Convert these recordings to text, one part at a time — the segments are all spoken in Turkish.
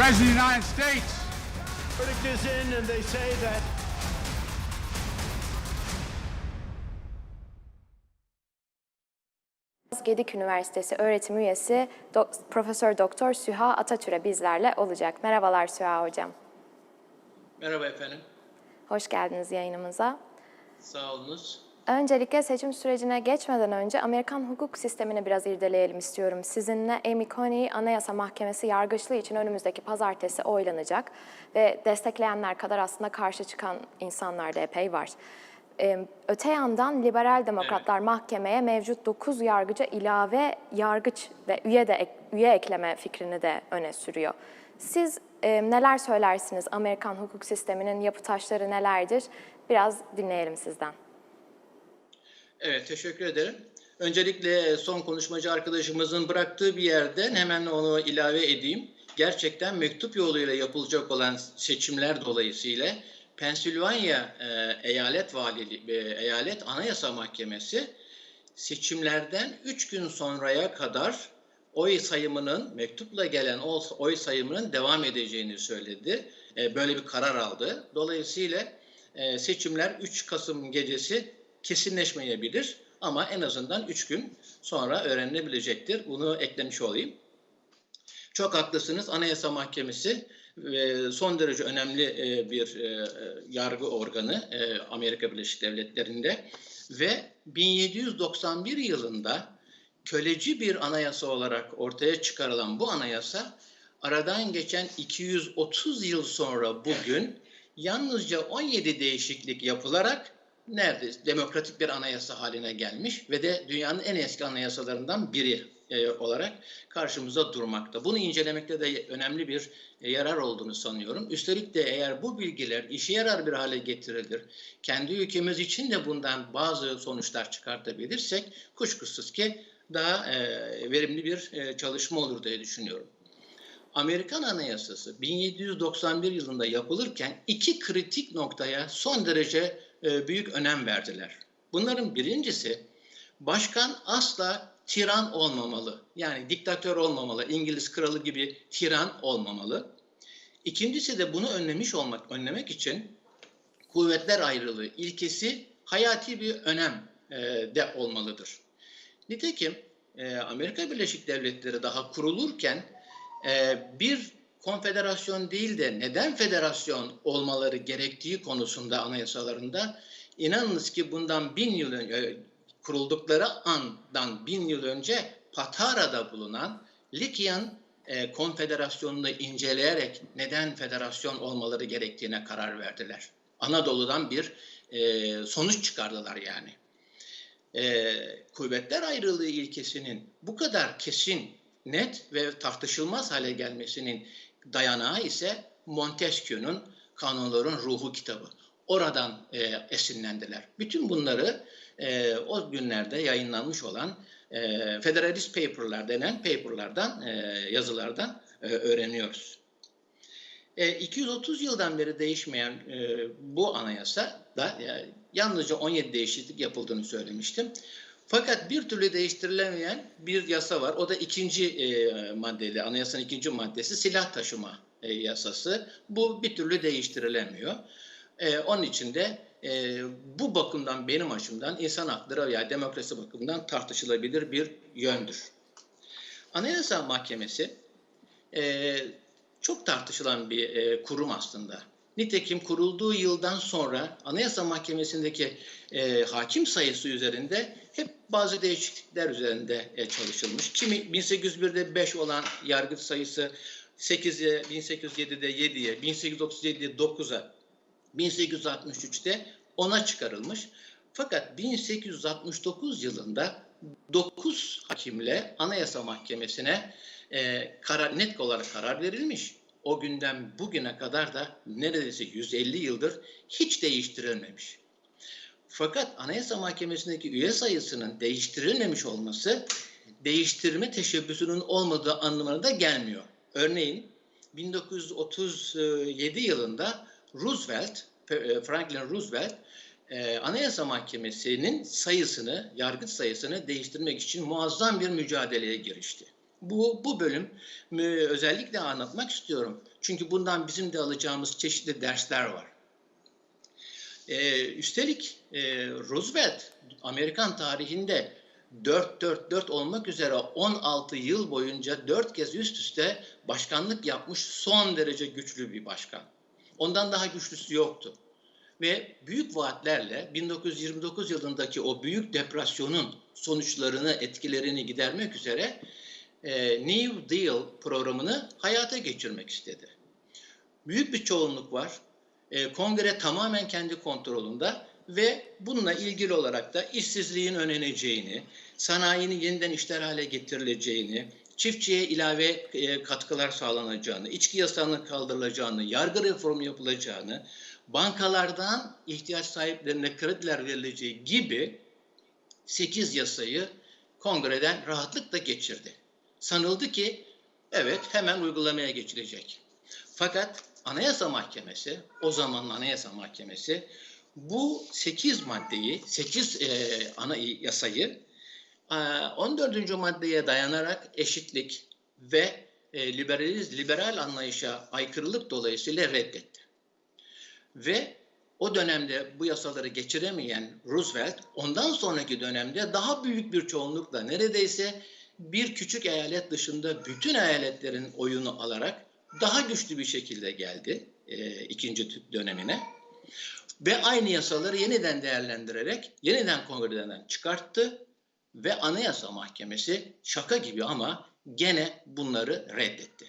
President of the United States. Verdict is in, and they say that Gedik Üniversitesi öğretim üyesi Do- Profesör Doktor Süha Atatürk'e bizlerle olacak. Merhabalar Süha Hocam. Merhaba efendim. Hoş geldiniz yayınımıza. Sağ olunuz. Öncelikle seçim sürecine geçmeden önce Amerikan hukuk sistemini biraz irdeleyelim istiyorum. Sizinle Amy Coney Anayasa Mahkemesi yargıçlığı için önümüzdeki pazartesi oylanacak ve destekleyenler kadar aslında karşı çıkan insanlar da epey var. Ee, Öte yandan liberal demokratlar mahkemeye mevcut 9 yargıca ilave yargıç ve üye de üye ekleme fikrini de öne sürüyor. Siz e, neler söylersiniz? Amerikan hukuk sisteminin yapı taşları nelerdir? Biraz dinleyelim sizden. Evet, teşekkür ederim. Öncelikle son konuşmacı arkadaşımızın bıraktığı bir yerden hemen onu ilave edeyim. Gerçekten mektup yoluyla yapılacak olan seçimler dolayısıyla Pensilvanya e, eyalet valili, e, eyalet anayasa mahkemesi seçimlerden 3 gün sonraya kadar oy sayımının mektupla gelen oy sayımının devam edeceğini söyledi. E, böyle bir karar aldı. Dolayısıyla e, seçimler 3 Kasım gecesi kesinleşmeyebilir ama en azından 3 gün sonra öğrenilebilecektir. Bunu eklemiş olayım. Çok haklısınız. Anayasa Mahkemesi e, son derece önemli e, bir e, yargı organı Amerika Birleşik Devletleri'nde ve 1791 yılında köleci bir anayasa olarak ortaya çıkarılan bu anayasa aradan geçen 230 yıl sonra bugün yalnızca 17 değişiklik yapılarak neredeyse demokratik bir anayasa haline gelmiş ve de dünyanın en eski anayasalarından biri e, olarak karşımıza durmakta. Bunu incelemekte de önemli bir e, yarar olduğunu sanıyorum. Üstelik de eğer bu bilgiler işe yarar bir hale getirilir, kendi ülkemiz için de bundan bazı sonuçlar çıkartabilirsek kuşkusuz ki daha e, verimli bir çalışma olur diye düşünüyorum. Amerikan Anayasası 1791 yılında yapılırken iki kritik noktaya son derece e, büyük önem verdiler. Bunların birincisi başkan asla tiran olmamalı. Yani diktatör olmamalı. İngiliz kralı gibi tiran olmamalı. İkincisi de bunu önlemiş olmak, önlemek için kuvvetler ayrılığı ilkesi hayati bir önem e, de olmalıdır. Nitekim e, Amerika Birleşik Devletleri daha kurulurken bir konfederasyon değil de neden federasyon olmaları gerektiği konusunda anayasalarında inanınız ki bundan bin yıl önce kuruldukları andan bin yıl önce Patara'da bulunan Likyan e, konfederasyonunu inceleyerek neden federasyon olmaları gerektiğine karar verdiler. Anadolu'dan bir e, sonuç çıkardılar yani e, kuvvetler ayrılığı ilkesinin bu kadar kesin, net ve tartışılmaz hale gelmesinin dayanağı ise Montesquieu'nun Kanunların Ruhu kitabı. Oradan e, esinlendiler. Bütün bunları e, o günlerde yayınlanmış olan e, Federalist Paper'lar denen paper'lardan, e, yazılardan e, öğreniyoruz. E, 230 yıldan beri değişmeyen e, bu anayasa da e, yalnızca 17 değişiklik yapıldığını söylemiştim. Fakat bir türlü değiştirilemeyen bir yasa var. O da ikinci e, maddeli, anayasanın ikinci maddesi silah taşıma e, yasası. Bu bir türlü değiştirilemiyor. E, onun için de e, bu bakımdan benim açımdan insan hakları veya demokrasi bakımından tartışılabilir bir yöndür. Anayasa Mahkemesi e, çok tartışılan bir e, kurum aslında. Nitekim kurulduğu yıldan sonra Anayasa Mahkemesi'ndeki e, hakim sayısı üzerinde hep bazı değişiklikler üzerinde e, çalışılmış. Kimi 1801'de 5 olan yargıç sayısı 8'e, 1807'de 7'ye, 1837'de 9'a, 1863'te 10'a çıkarılmış. Fakat 1869 yılında 9 hakimle Anayasa Mahkemesi'ne e, karar, net olarak karar verilmiş. O günden bugüne kadar da neredeyse 150 yıldır hiç değiştirilmemiş. Fakat Anayasa Mahkemesi'ndeki üye sayısının değiştirilmemiş olması değiştirme teşebbüsünün olmadığı anlamına da gelmiyor. Örneğin 1937 yılında Roosevelt, e, Franklin Roosevelt e, Anayasa Mahkemesi'nin sayısını, yargıç sayısını değiştirmek için muazzam bir mücadeleye girişti. Bu, bu bölüm e, özellikle anlatmak istiyorum. Çünkü bundan bizim de alacağımız çeşitli dersler var. Ee, üstelik e, Roosevelt Amerikan tarihinde 4-4-4 olmak üzere 16 yıl boyunca 4 kez üst üste başkanlık yapmış son derece güçlü bir başkan. Ondan daha güçlüsü yoktu. Ve büyük vaatlerle 1929 yılındaki o büyük depresyonun sonuçlarını, etkilerini gidermek üzere e, New Deal programını hayata geçirmek istedi. Büyük bir çoğunluk var. E, kongre tamamen kendi kontrolünde ve bununla ilgili olarak da işsizliğin önleneceğini, sanayinin yeniden işler hale getirileceğini, çiftçiye ilave e, katkılar sağlanacağını, içki yasağının kaldırılacağını, yargı reformu yapılacağını, bankalardan ihtiyaç sahiplerine krediler verileceği gibi 8 yasayı kongreden rahatlıkla geçirdi. Sanıldı ki evet hemen uygulamaya geçilecek. Fakat Anayasa Mahkemesi, o zamanın Anayasa Mahkemesi bu 8 maddeyi, 8 e, ana yasayı e, 14. maddeye dayanarak eşitlik ve e, liberaliz, liberal anlayışa aykırılık dolayısıyla reddetti. Ve o dönemde bu yasaları geçiremeyen Roosevelt ondan sonraki dönemde daha büyük bir çoğunlukla neredeyse bir küçük eyalet dışında bütün eyaletlerin oyunu alarak daha güçlü bir şekilde geldi e, ikinci dönemine. Ve aynı yasaları yeniden değerlendirerek yeniden kongreden çıkarttı ve Anayasa Mahkemesi şaka gibi ama gene bunları reddetti.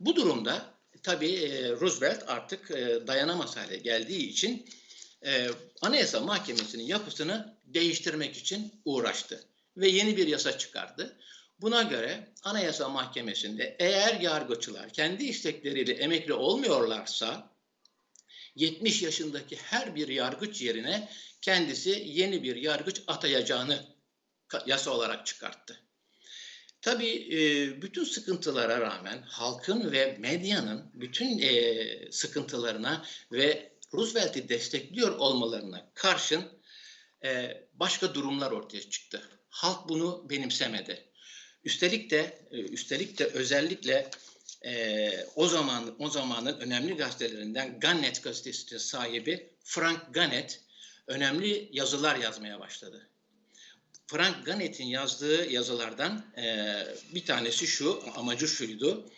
Bu durumda tabii e, Roosevelt artık e, dayanamaz hale geldiği için e, Anayasa Mahkemesi'nin yapısını değiştirmek için uğraştı ve yeni bir yasa çıkardı. Buna göre Anayasa Mahkemesi'nde eğer yargıçlar kendi istekleriyle emekli olmuyorlarsa 70 yaşındaki her bir yargıç yerine kendisi yeni bir yargıç atayacağını yasa olarak çıkarttı. Tabii bütün sıkıntılara rağmen halkın ve medyanın bütün sıkıntılarına ve Roosevelt'i destekliyor olmalarına karşın başka durumlar ortaya çıktı. Halk bunu benimsemedi. Üstelik de üstelik de özellikle e, o zaman o zamanın önemli gazetelerinden Gannett gazetesi sahibi Frank Gannett önemli yazılar yazmaya başladı. Frank Gannett'in yazdığı yazılardan e, bir tanesi şu, amacı şuydu.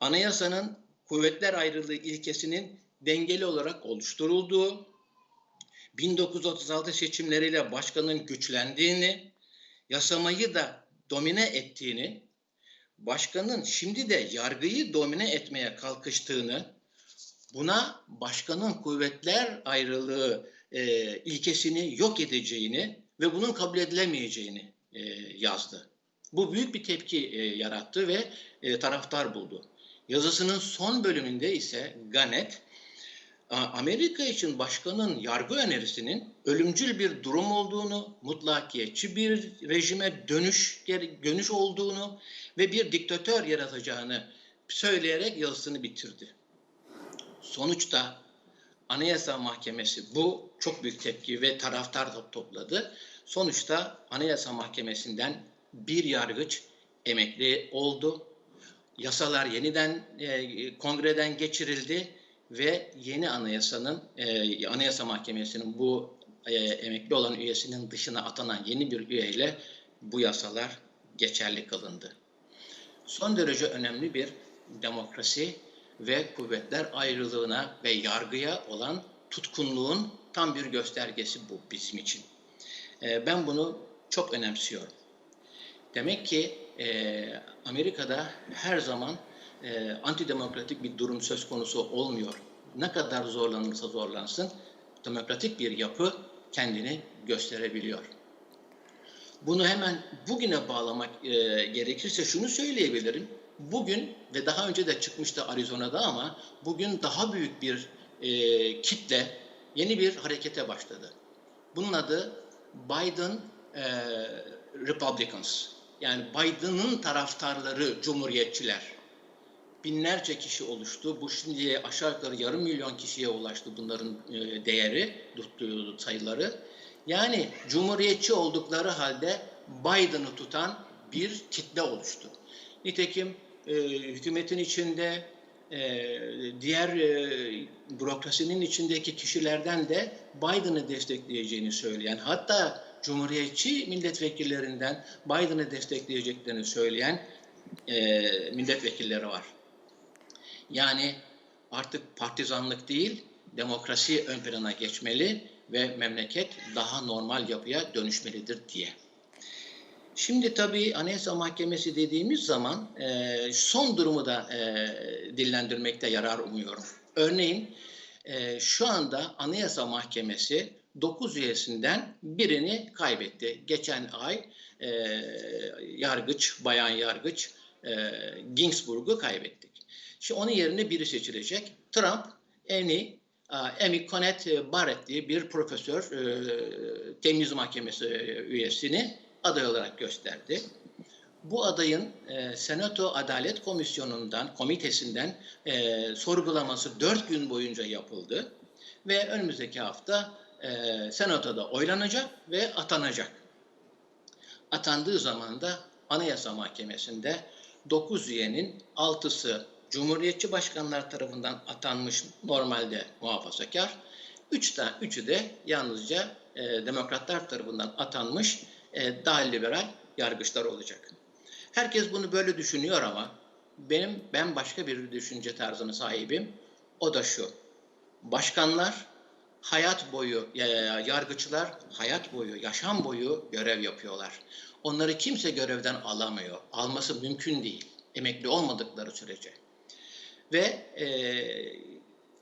Anayasanın kuvvetler ayrılığı ilkesinin dengeli olarak oluşturulduğu, 1936 seçimleriyle başkanın güçlendiğini, yasamayı da domine ettiğini, başkanın şimdi de yargıyı domine etmeye kalkıştığını, buna başkanın kuvvetler ayrılığı e, ilkesini yok edeceğini ve bunun kabul edilemeyeceğini e, yazdı. Bu büyük bir tepki e, yarattı ve e, taraftar buldu. Yazısının son bölümünde ise Gannett, Amerika için başkanın yargı önerisinin ölümcül bir durum olduğunu, mutlakiyetçi bir rejime dönüş dönüş olduğunu ve bir diktatör yaratacağını söyleyerek yazısını bitirdi. Sonuçta Anayasa Mahkemesi bu çok büyük tepki ve taraftar topladı. Sonuçta Anayasa Mahkemesi'nden bir yargıç emekli oldu. Yasalar yeniden e, kongreden geçirildi ve yeni anayasanın e, Anayasa Mahkemesi'nin bu e, emekli olan üyesinin dışına atanan yeni bir üyeyle bu yasalar geçerli kılındı. Son derece önemli bir demokrasi ve kuvvetler ayrılığına ve yargıya olan tutkunluğun tam bir göstergesi bu bizim için. E, ben bunu çok önemsiyorum. Demek ki e, Amerika'da her zaman e, antidemokratik bir durum söz konusu olmuyor. Ne kadar zorlanırsa zorlansın demokratik bir yapı kendini gösterebiliyor. Bunu hemen bugüne bağlamak e, gerekirse şunu söyleyebilirim. Bugün ve daha önce de çıkmıştı Arizona'da ama bugün daha büyük bir e, kitle yeni bir harekete başladı. Bunun adı Biden e, Republicans. Yani Biden'ın taraftarları Cumhuriyetçiler binlerce kişi oluştu. Bu şimdiye aşağı yukarı yarım milyon kişiye ulaştı bunların e, değeri, tuttuğu sayıları. Yani cumhuriyetçi oldukları halde Biden'ı tutan bir kitle oluştu. Nitekim e, hükümetin içinde e, diğer e, bürokrasinin içindeki kişilerden de Biden'ı destekleyeceğini söyleyen hatta Cumhuriyetçi milletvekillerinden Biden'ı destekleyeceklerini söyleyen e, milletvekilleri var. Yani artık partizanlık değil, demokrasi ön plana geçmeli ve memleket daha normal yapıya dönüşmelidir diye. Şimdi tabii Anayasa Mahkemesi dediğimiz zaman e, son durumu da e, dillendirmekte yarar umuyorum. Örneğin e, şu anda Anayasa Mahkemesi 9 üyesinden birini kaybetti. Geçen ay e, yargıç, bayan yargıç e, Ginsburg'u kaybettik. Şimdi onun yerine biri seçilecek. Trump, Amy, Amy Connet Barrett diye bir profesör e, temiz mahkemesi üyesini aday olarak gösterdi. Bu adayın e, Senato Adalet Komisyonu'ndan, komitesinden e, sorgulaması dört gün boyunca yapıldı. Ve önümüzdeki hafta e, Senato'da oylanacak ve atanacak. Atandığı zaman da Anayasa Mahkemesi'nde 9 üyenin 6'sı Cumhuriyetçi başkanlar tarafından atanmış normalde muhafazakar, 3 tane üçü de yalnızca e, demokratlar tarafından atanmış e, daha liberal yargıçlar olacak. Herkes bunu böyle düşünüyor ama benim ben başka bir düşünce tarzına sahibim. O da şu. Başkanlar hayat boyu, yargıçlar hayat boyu, yaşam boyu görev yapıyorlar. Onları kimse görevden alamıyor. Alması mümkün değil. Emekli olmadıkları sürece. Ve e,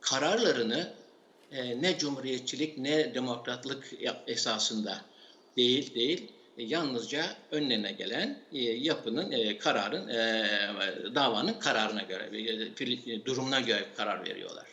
kararlarını e, ne cumhuriyetçilik ne demokratlık esasında değil değil e, yalnızca önlerine gelen e, yapının e, kararın e, davanın kararına göre e, fili- durumuna göre karar veriyorlar.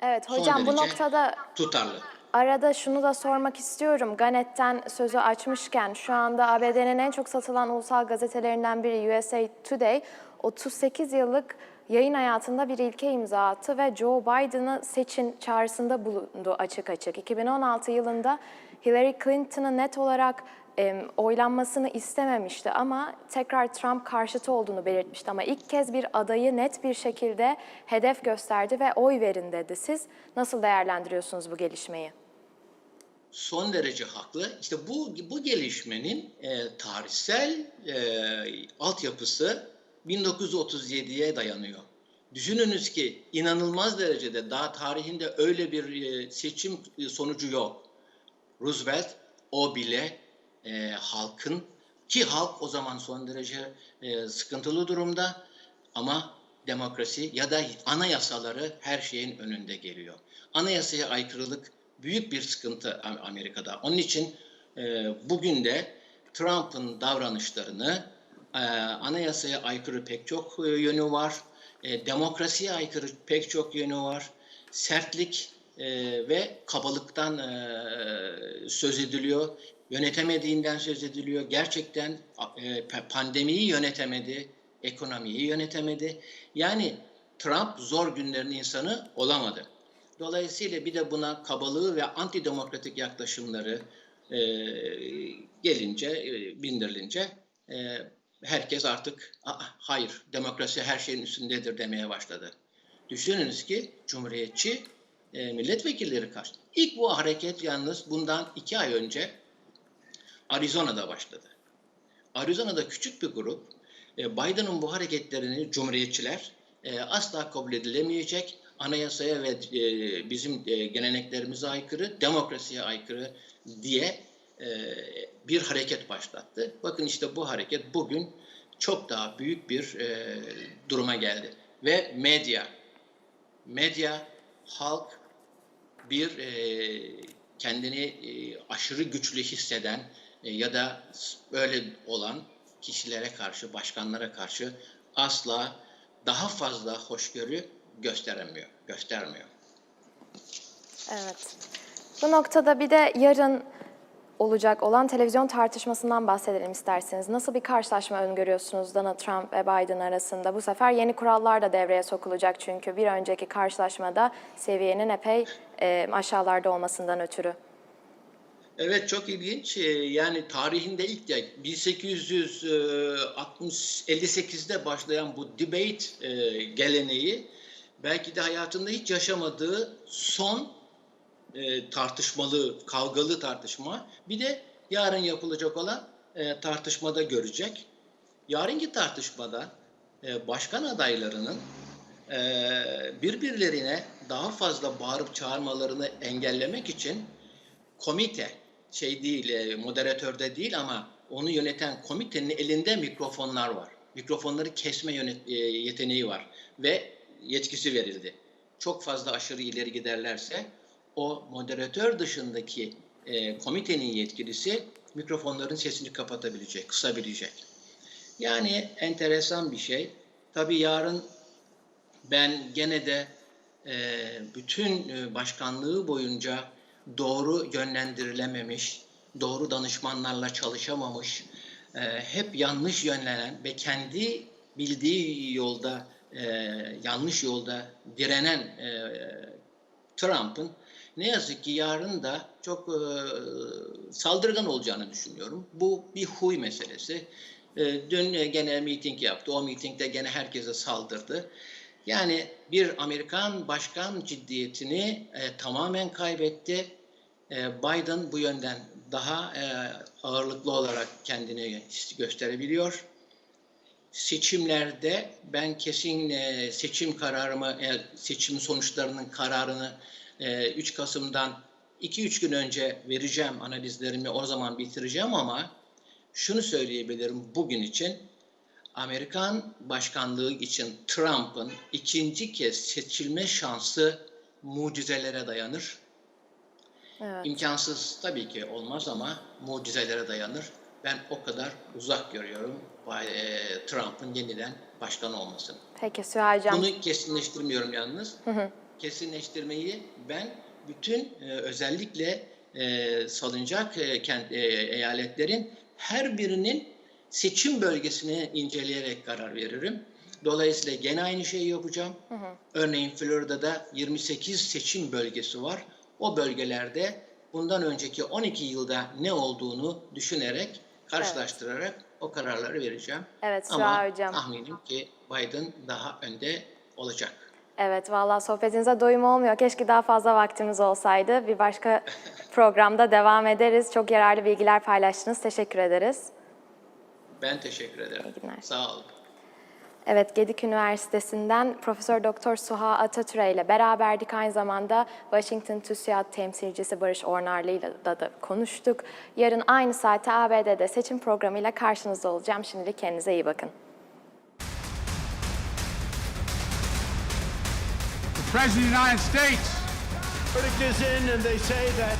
Evet hocam bu noktada Tutarlı. Arada şunu da sormak istiyorum. Ganet'ten sözü açmışken şu anda ABD'nin en çok satılan ulusal gazetelerinden biri USA Today 38 yıllık yayın hayatında bir ilke imza attı ve Joe Biden'ı seçin çağrısında bulundu açık açık. 2016 yılında Hillary Clinton'ı net olarak em, oylanmasını istememişti ama tekrar Trump karşıtı olduğunu belirtmişti. Ama ilk kez bir adayı net bir şekilde hedef gösterdi ve oy verin dedi. Siz nasıl değerlendiriyorsunuz bu gelişmeyi? son derece haklı. İşte bu bu gelişmenin e, tarihsel e, altyapısı 1937'ye dayanıyor. Düşününüz ki inanılmaz derecede daha tarihinde öyle bir e, seçim sonucu yok. Roosevelt o bile e, halkın ki halk o zaman son derece e, sıkıntılı durumda ama demokrasi ya da anayasaları her şeyin önünde geliyor. Anayasaya aykırılık büyük bir sıkıntı Am- Amerika'da. Onun için e, bugün de Trump'ın davranışlarını e, anayasaya aykırı pek çok e, yönü var. E, demokrasiye aykırı pek çok yönü var. Sertlik e, ve kabalıktan söz ediliyor. Yönetemediğinden söz ediliyor. Gerçekten pa- pandemiyi yönetemedi, ekonomiyi yönetemedi. Yani Trump zor günlerin insanı olamadı. Dolayısıyla bir de buna kabalığı ve antidemokratik yaklaşımları gelince, e, bindirilince herkes artık "Aa, hayır demokrasi her şeyin üstündedir demeye başladı. Düşününüz ki Cumhuriyetçi e, milletvekilleri karşı. İlk bu hareket yalnız bundan iki ay önce Arizona'da başladı. Arizona'da küçük bir grup e, Biden'ın bu hareketlerini Cumhuriyetçiler e, asla kabul edilemeyecek, anayasaya ve e, bizim e, geleneklerimize aykırı, demokrasiye aykırı diye bir hareket başlattı. Bakın işte bu hareket bugün çok daha büyük bir e, duruma geldi. Ve medya, medya, halk bir e, kendini e, aşırı güçlü hisseden e, ya da böyle olan kişilere karşı, başkanlara karşı asla daha fazla hoşgörü gösteremiyor, göstermiyor. Evet. Bu noktada bir de yarın olacak olan televizyon tartışmasından bahsedelim isterseniz. Nasıl bir karşılaşma öngörüyorsunuz Donald Trump ve Biden arasında? Bu sefer yeni kurallar da devreye sokulacak çünkü bir önceki karşılaşmada seviyenin epey e, aşağılarda olmasından ötürü. Evet çok ilginç. Ee, Yani tarihinde ilk de 1858'de başlayan bu debate e, geleneği belki de hayatında hiç yaşamadığı son e, tartışmalı, kavgalı tartışma. Bir de yarın yapılacak olan e, tartışmada görecek. Yarınki tartışmada e, başkan adaylarının e, birbirlerine daha fazla bağırıp çağırmalarını engellemek için komite şey değil, e, moderatörde değil ama onu yöneten komitenin elinde mikrofonlar var. Mikrofonları kesme yönet, e, yeteneği var ve yetkisi verildi. Çok fazla aşırı ileri giderlerse o moderatör dışındaki e, komitenin yetkilisi mikrofonların sesini kapatabilecek, kısabilecek. Yani enteresan bir şey. Tabii yarın ben gene de e, bütün e, başkanlığı boyunca doğru yönlendirilememiş, doğru danışmanlarla çalışamamış, e, hep yanlış yönlenen ve kendi bildiği yolda e, yanlış yolda direnen e, Trump'ın ne yazık ki yarın da çok e, saldırgan olacağını düşünüyorum. Bu bir huy meselesi. E, dün e, gene miting yaptı. O mitingde gene herkese saldırdı. Yani bir Amerikan başkan ciddiyetini e, tamamen kaybetti. E, Biden bu yönden daha e, ağırlıklı olarak kendini gösterebiliyor. Seçimlerde ben kesin e, seçim kararımı, e, seçim sonuçlarının kararını e, 3 Kasım'dan 2-3 gün önce vereceğim analizlerimi o zaman bitireceğim ama şunu söyleyebilirim bugün için Amerikan başkanlığı için Trump'ın ikinci kez seçilme şansı mucizelere dayanır. Evet. İmkansız tabii ki olmaz ama mucizelere dayanır. Ben o kadar uzak görüyorum e, Trump'ın yeniden başkan olmasını. Peki Hocam. Bunu kesinleştirmiyorum yalnız. Kesinleştirmeyi ben bütün e, özellikle e, salınacak e, kent, e, eyaletlerin her birinin seçim bölgesini inceleyerek karar veririm. Dolayısıyla gene aynı şeyi yapacağım. Örneğin Florida'da 28 seçim bölgesi var. O bölgelerde bundan önceki 12 yılda ne olduğunu düşünerek, karşılaştırarak o kararları vereceğim. Evet, Ama Hocam. tahminim ki Biden daha önde olacak. Evet vallahi sohbetinize doyum olmuyor. Keşke daha fazla vaktimiz olsaydı. Bir başka programda devam ederiz. Çok yararlı bilgiler paylaştınız. Teşekkür ederiz. Ben teşekkür ederim. İyi günler. Sağ olun. Evet, Gedik Üniversitesi'nden Profesör Doktor Suha Atatürk ile beraberdik. Aynı zamanda Washington TÜSİAD temsilcisi Barış Ornarlı ile da konuştuk. Yarın aynı saatte ABD'de seçim programıyla karşınızda olacağım. Şimdilik kendinize iyi bakın. President of the United States. Verdict is in, and they say that